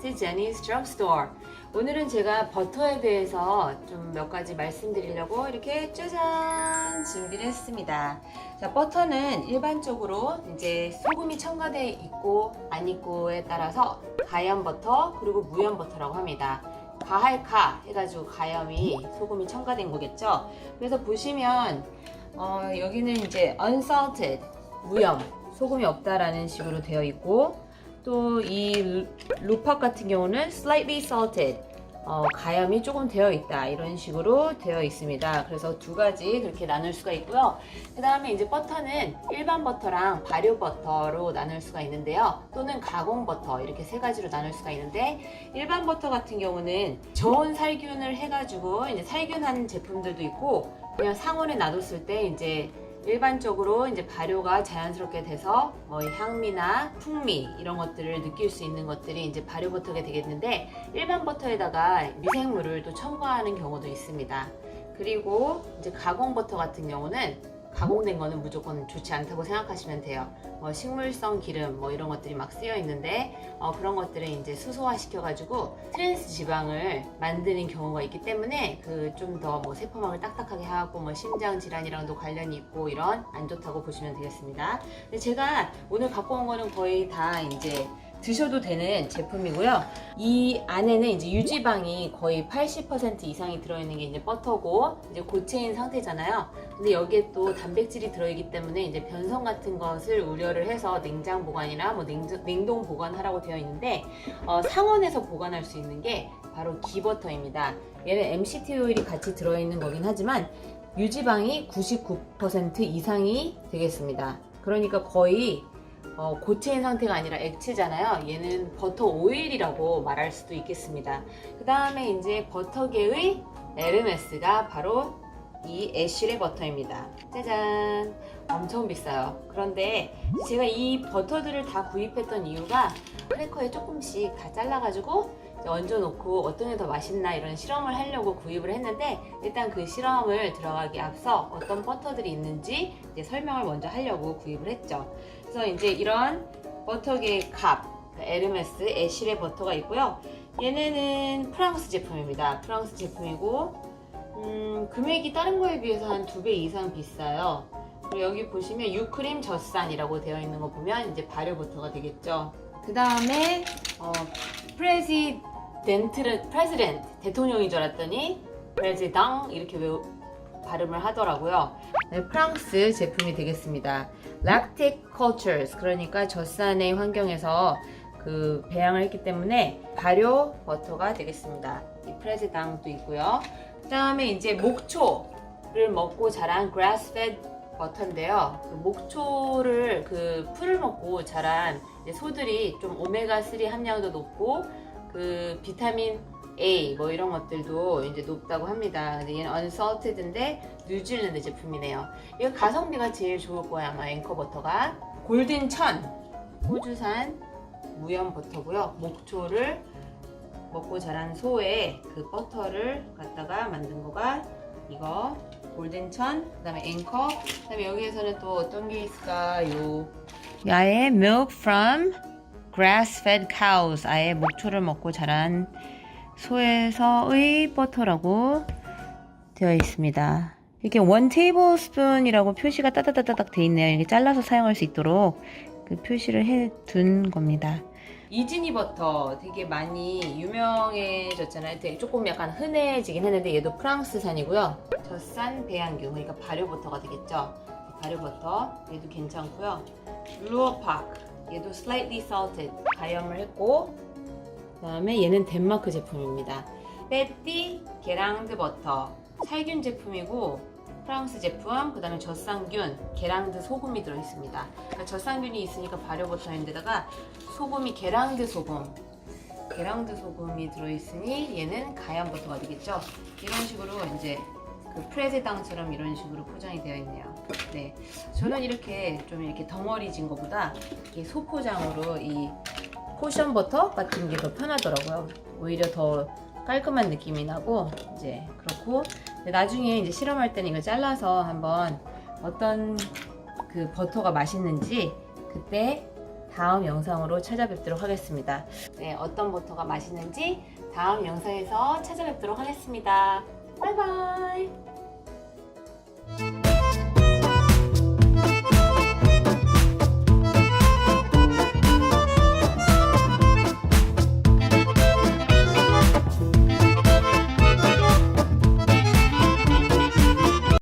To Jenny's Drugstore. 오늘은 제가 버터에 대해서 좀 몇 가지 말씀드리려고 이렇게 짜잔 준비를 했습니다. 자, 버터는 일반적으로 이제 소금이 첨가되어 있고 안 있고에 따라서 가염 버터 그리고 무염 버터라고 합니다. 가할카 해가지고 가염이 소금이 첨가된 거겠죠. 그래서 보시면 어, 여기는 이제 unsalted 무염 소금이 없다라는 식으로 되어 있고 또 이 루팍 같은 경우는 slightly salted 어, 가염이 조금 되어 있다 이런 식으로 되어 있습니다. 그래서 두 가지 그렇게 나눌 수가 있고요. 그 다음에 이제 버터는 일반 버터랑 발효 버터로 나눌 수가 있는데요. 또는 가공 버터 이렇게 세 가지로 나눌 수가 있는데 일반 버터 같은 경우는 저온 살균을 해가지고 이제 살균한 제품들도 있고 그냥 상온에 놔뒀을 때 이제 일반적으로 이제 발효가 자연스럽게 돼서 뭐 향미나 풍미 이런 것들을 느낄 수 있는 것들이 이제 발효 버터가 되겠는데 일반 버터에다가 미생물을 또 첨가하는 경우도 있습니다. 그리고 이제 가공 버터 같은 경우는 가공된 거는 무조건 좋지 않다고 생각하시면 돼요. 뭐 식물성 기름 뭐 이런 것들이 막 쓰여 있는데 어, 그런 것들을 이제 수소화 시켜가지고 트랜스 지방을 만드는 경우가 있기 때문에 그 좀 더 뭐 세포막을 딱딱하게 하고 뭐 심장 질환이랑도 관련이 있고 이런 안 좋다고 보시면 되겠습니다. 근데 제가 오늘 갖고 온 거는 거의 다 이제 드셔도 되는 제품이고요. 이 안에는 이제 유지방이 거의 80% 이상이 들어있는 게 이제 버터고 이제 고체인 상태잖아요. 근데 여기에 또 단백질이 들어있기 때문에 이제 변성 같은 것을 우려를 해서 냉장 보관이나 뭐 냉, 냉동 보관하라고 되어 있는데 어, 상온에서 보관할 수 있는 게 바로 기버터입니다. 얘는 MCT 오일이 같이 들어있는 거긴 하지만 유지방이 99% 이상이 되겠습니다. 그러니까 거의 어, 고체인 상태가 아니라 액체잖아요. 얘는 버터 오일이라고 말할 수도 있겠습니다. 그 다음에 이제 버터계의 에르메스가 바로 이 애쉬레 버터입니다. 짜잔! 엄청 비싸요. 그런데 제가 이 버터들을 다 구입했던 이유가 크래커에 조금씩 다 잘라가지고 얹어놓고 어떤 게 더 맛있나 이런 실험을 하려고 구입을 했는데 일단 그 실험을 들어가기 앞서 어떤 버터들이 있는지 이제 설명을 먼저 하려고 구입을 했죠. 그래서 이제 이런 버터계의 컵, 에르메스 애쉬레 버터가 있고요. 얘네는 프랑스 제품입니다. 프랑스 제품이고 음, 금액이 다른 거에 비해서 한 두 배 이상 비싸요. 그리고 여기 보시면 유크림 젖산이라고 되어 있는 거 보면 이제 발효 버터가 되겠죠. 그 다음에 어, 프레지 덴트를 프레지덴트 대통령인 줄 알았더니 프레지당 이렇게 외우, 발음을 하더라고요. 네, 프랑스 제품이 되겠습니다. Lactic cultures 그러니까 젖산의 환경에서 그 배양을 했기 때문에 발효 버터가 되겠습니다. 이 프레지당도 있고요. 그 다음에 이제 목초를 먹고 자란 grass-fed 버터인데요. 그 목초를 그 풀을 먹고 자란 소들이 좀 오메가 3 함량도 높고 그 비타민 A 뭐 이런 것들도 이제 높다고 합니다. 근데 얘는 unsalted인데 뉴질랜드 제품이네요. 이거 가성비가 제일 좋을 거야 아마 앵커 버터가 골든 천 호주산 무염 버터고요. 목초를 먹고 자란 소의 그 버터를 갖다가 만든 거가 이거 골든천 그다음에 앵커 그다음에 여기에서는 또 어떤 게 있을까요? 아예 milk from grass-fed cows 아예 목초를 먹고 자란 소에서의 버터라고 되어 있습니다. 이렇게 원 테이블 스푼이라고 표시가 따다다닥 돼 있네요. 이렇게 잘라서 사용할 수 있도록 그 표시를 해 둔 겁니다. 이즈니 버터 되게 많이 유명해졌잖아요. 되게 조금 약간 흔해지긴 했는데 얘도 프랑스산이고요. 젖산 배양균 그러니까 발효 버터가 되겠죠. 발효 버터 얘도 괜찮고요. 루어파크 얘도 slightly salted 가염을 했고 그다음에 얘는 덴마크 제품입니다. 빼띠 게랑드 버터 살균 제품이고 프랑스 제품, 그 다음에 젖산균, 게랑드 소금이 들어 있습니다. 그러니까 젖산균이 있으니까 발효 버터인데다가 소금이 게랑드 소금, 게랑드 소금이 들어 있으니 얘는 가염 버터가 되겠죠. 이런 식으로 이제 그 프레세당처럼 이런 식으로 포장이 되어 있네요. 네, 저는 이렇게 좀 이렇게 덩어리진 것보다 이 소포장으로 이 포션 버터 같은 게 더 편하더라고요. 오히려 더 깔끔한 느낌이 나고 이제 그렇고 나중에 이제 실험할 때는 이거 잘라서 한번 어떤 그 버터가 맛있는지 그때 다음 영상으로 찾아뵙도록 하겠습니다. 네, 어떤 버터가 맛있는지 다음 영상에서 찾아뵙도록 하겠습니다. 바이바이.